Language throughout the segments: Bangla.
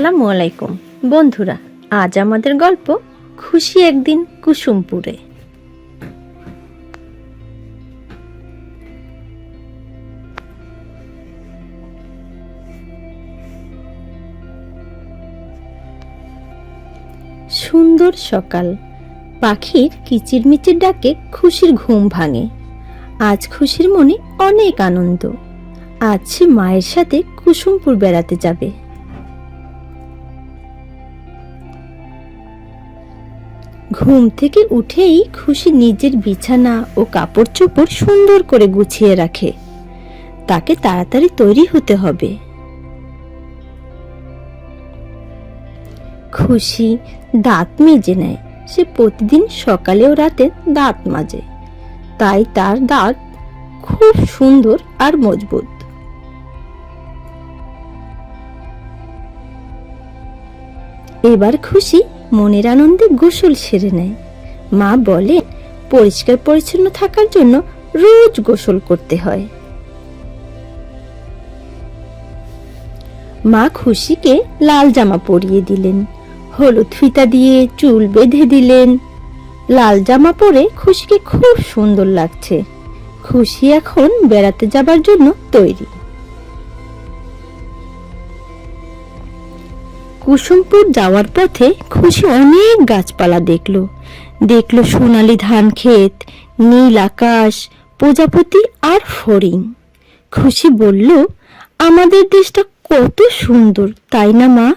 আসসালামু আলাইকুম। বন্ধুরা, আজ আমাদের গল্প খুশি একদিন কুসুমপুরে। সুন্দর সকাল। পাখির কিচিরমিচির ডাকে খুশির ঘুম ভাঙে। আজ খুশির মনে অনেক আনন্দ। আজ সে মায়ের সাথে কুসুমপুর বেড়াতে যাবে। ঘুম থেকে উঠেই খুশি নিজের বিছানা ও কাপড় চোপড় সুন্দর করে গুছিয়ে রাখে। তাকে তাড়াতাড়ি তৈরি হতে হবে। খুশি দাঁত মেজে নেয়। সে প্রতিদিন সকালে ও রাতে দাঁত মাজে। তাই তার দাঁত খুব সুন্দর আর মজবুত। এবার খুশি মনের আনন্দে গোসল সেরে নেয়। মা বলে পরিষ্কার পরিচ্ছন্ন থাকার জন্য রোজ গোসল করতে হয়। মা খুশিকে লাল জামা পরিয়ে দিলেন, হলুদ ফিতা দিয়ে চুল বেঁধে দিলেন। লাল জামা পরে খুশিকে খুব সুন্দর লাগছে। খুশি এখন বেড়াতে যাবার জন্য তৈরি। কুসুমপুর যাওয়ার পথে খুশি অনেক গাছপালা দেখল। দেখল সোনালি ধান ক্ষেত, নীল আকাশ, প্রজাপতি আর ফড়িং খুশি বলল, আমাদের দেশটা কত সুন্দর, তাই না মা?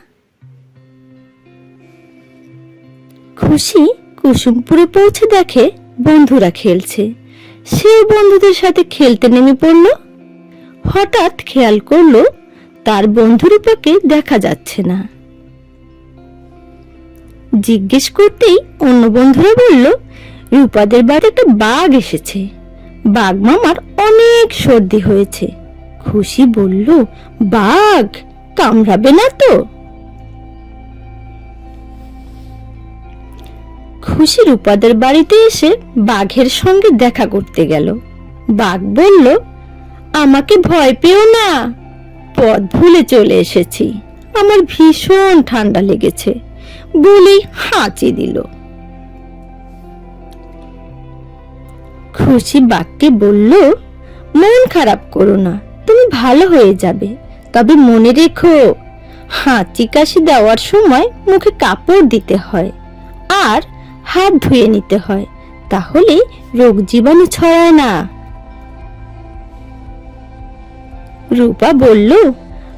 খুশি কুসুমপুরে পৌঁছে দেখে বন্ধুরা খেলছে। সেও বন্ধুদের সাথে খেলতে নেমে পড়ল। হঠাৎ খেয়াল করল, তার বন্ধুরূপাকে দেখা যাচ্ছে না। জিজ্ঞেস করতেই অন্য বন্ধুরা বলল, রূপাদের বাড়ি একটা বাঘ এসেছে। বাঘ মামার অনেক সর্দি হয়েছে। খুশি বলল, বাঘ, কামড়াবে না তো? খুশি রূপাদের বাড়িতে এসে বাঘের সঙ্গে দেখা করতে গেল। বাঘ বলল, আমাকে ভয় পেও না। পথ ভুলে চলে এসেছি। আমার ভীষণ ঠান্ডা লেগেছে। বলেই হাঁচি দিল। খুশি বাক্যে বলল, মন খারাপ করো না, তুমি ভালো হয়ে যাবে। তবে মনে রেখো, হাঁচি কাশি দেওয়ার সময় মুখে কাপড় দিতে হয় আর হাত ধুয়ে নিতে হয়, তাহলে রোগ জীবাণু ছড়ায় না। রূপা বলল,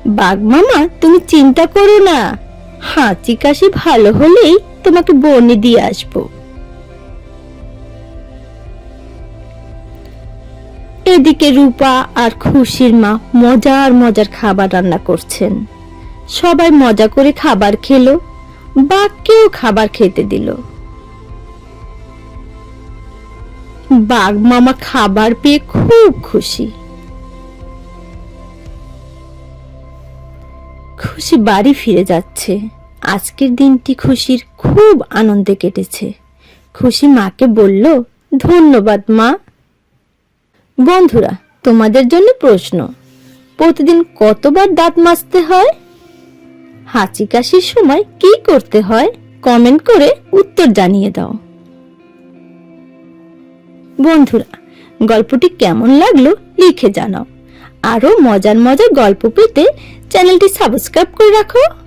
বাঘ মামা, তুমি চিন্তা করো না হাঁচি কাশি ভালো হলেই তোমাকে বনে দিয়ে আসব। এদিকে রূপা আর খুশির মা মজার মজার খাবার রান্না করছেন। সবাই মজা করে খাবার খেলো বাঘকেও খাবার খেতে দিল। বাঘ মামা খাবার পেয়ে খুব খুশি। খুশি বাড়ি ফিরে যাচ্ছে। আজকের দিনটি খুশির খুব আনন্দে কেটেছে। খুশি মাকে বলল, ধন্যবাদ, মা। বন্ধুরা, তোমাদের জন্য প্রশ্ন, প্রতিদিন কতবার দাঁত মাজতে হয়? হাঁচি কাশির সময় কি করতে হয়, কমেন্ট করে উত্তর জানিয়ে দাও। বন্ধুরা, গল্পটি কেমন লাগল লিখে জানাও। আরও মজার মজার গল্প পেতে চ্যানেলটি সাবস্ক্রাইব করে রাখো।